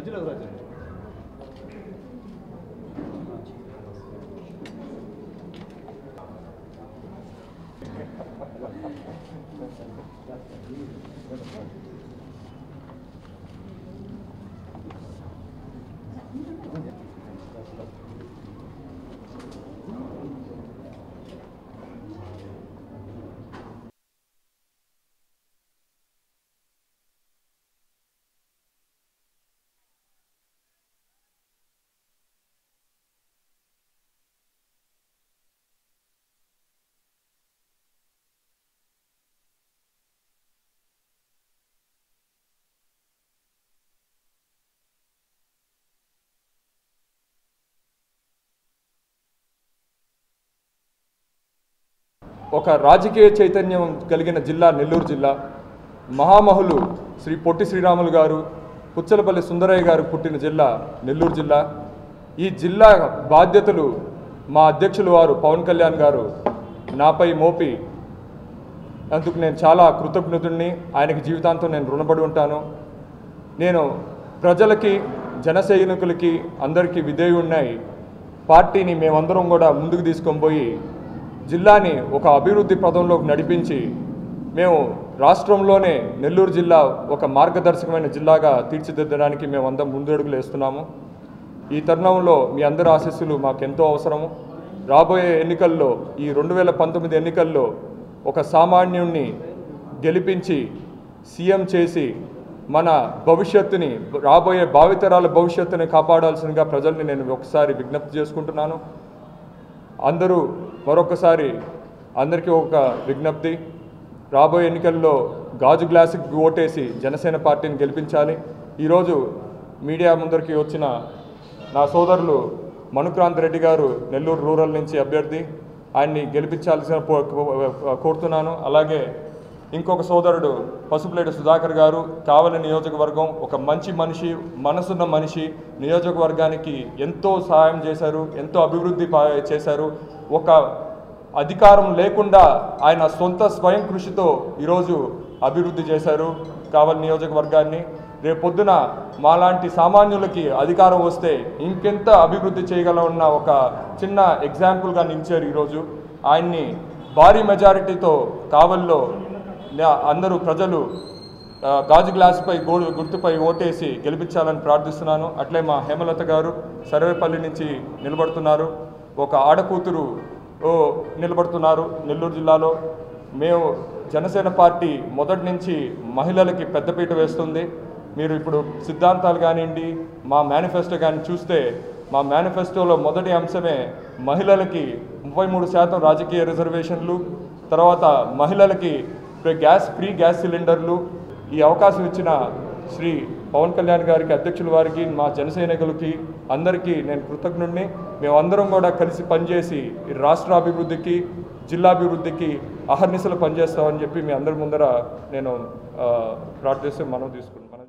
Надежда Владимировна. ఒక రాజకీయ చైతన్యం కలిగిన జిల్లా నెల్లూరు జిల్లా. మహామహులు శ్రీ పొట్టి శ్రీరాములు గారు పుచ్చలపల్లి సుందరయ్య గారు పుట్టిన జిల్లా నెల్లూరు జిల్లా. ఈ జిల్లా బాధ్యతలు మా అధ్యక్షులు వారు పవన్ కళ్యాణ్ గారు నాపై మోపి. అందుకు నేను చాలా కృతజ్ఞతుడిని ఆయనకి జీవితాంతం నేను రుణపడి ఉంటాను. నేను ప్రజలకి జన సైనికులకి అందరికీ విధేయున్నాయి పార్టీని మేమందరం కూడా ముందుకు తీసుకొని పోయి జిల్లాని ఒక అభివృద్ధి పదంలోకి నడిపించి మేము రాష్ట్రంలోనే నెల్లూరు జిల్లా ఒక మార్గదర్శకమైన జిల్లాగా తీర్చిదిద్దడానికి మేమందరం ముందడుగులు వేస్తున్నాము. ఈ తరుణంలో మీ అందరి ఆశీస్సులు మాకెంతో అవసరము. రాబోయే ఎన్నికల్లో ఈ రెండు వేల పంతొమ్మిది ఎన్నికల్లో ఒక సామాన్యుణ్ణి గెలిపించి సీఎం చేసి మన భవిష్యత్తుని రాబోయే భావితరాల భవిష్యత్తుని కాపాడాల్సిందిగా ప్రజల్ని నేను ఒకసారి విజ్ఞప్తి చేసుకుంటున్నాను. అందరూ మరొకసారి అందరికీ ఒక విజ్ఞప్తి. రాబోయే ఎన్నికల్లో గాజు గ్లాసుకి ఓటేసి జనసేన పార్టీని గెలిపించాలి. ఈరోజు మీడియా ముందరికి వచ్చిన నా సోదరులు మనుక్రాంత్ రెడ్డి గారు నెల్లూరు రూరల్ నుంచి అభ్యర్థి. ఆయన్ని గెలిపించాల్సిన కో- కోరుతున్నాను. అలాగే ఇంకొక సోదరుడు పసుపులేటి సుధాకర్ గారు కావలి నియోజకవర్గం ఒక మంచి మనిషి మనసున్న మనిషి. నియోజకవర్గానికి ఎంతో సహాయం చేశారు ఎంతో అభివృద్ధి చేశారు. ఒక అధికారం లేకుండా ఆయన సొంత స్వయం కృషితో ఈరోజు అభివృద్ధి చేశారు కావలి నియోజకవర్గాన్ని. రేపొద్దున మాలాంటి సామాన్యులకి అధికారం వస్తే ఇంకెంత అభివృద్ధి చేయగలమన్న ఒక చిన్న ఎగ్జాంపుల్గా నిలిచారు ఈరోజు. ఆయన్ని భారీ మెజారిటీతో కావల్లో అందరూ ప్రజలు గాజు గ్లాసుపై గోడు గుర్తుపై ఓటేసి గెలిపించాలని ప్రార్థిస్తున్నాను. అట్లే మా హేమలత గారు సర్వేపల్లి నుంచి నిలబడుతున్నారు. ఒక ఆడకూతురు నిలబడుతున్నారు నెల్లూరు జిల్లాలో. మేము జనసేన పార్టీ మొదటి నుంచి మహిళలకి పెద్దపీట వేస్తుంది. మీరు ఇప్పుడు సిద్ధాంతాలు కానివ్వండి మా మేనిఫెస్టో కానీ చూస్తే మా మేనిఫెస్టోలో మొదటి అంశమే మహిళలకి ముప్పై మూడు శాతం రాజకీయ రిజర్వేషన్లు తర్వాత మహిళలకి గ్యాస్ ఫ్రీ గ్యాస్ సిలిండర్లు ఈ అవకాశం ఇచ్చిన శ్రీ పవన్ కళ్యాణ్ గారికి అధ్యక్షుల వారికి మా జనసైనికులకి అందరికీ నేను కృతజ్ఞుడిని మేమందరం కూడా కలిసి పనిచేసి ఈ రాష్ట్ర అభివృద్ధికి జిల్లాభివృద్ధికి అహర్నిశలు పనిచేస్తామని చెప్పి మీ అందరి ముందర నేను ప్రార్థిస్తే మనం తీసుకున్నాను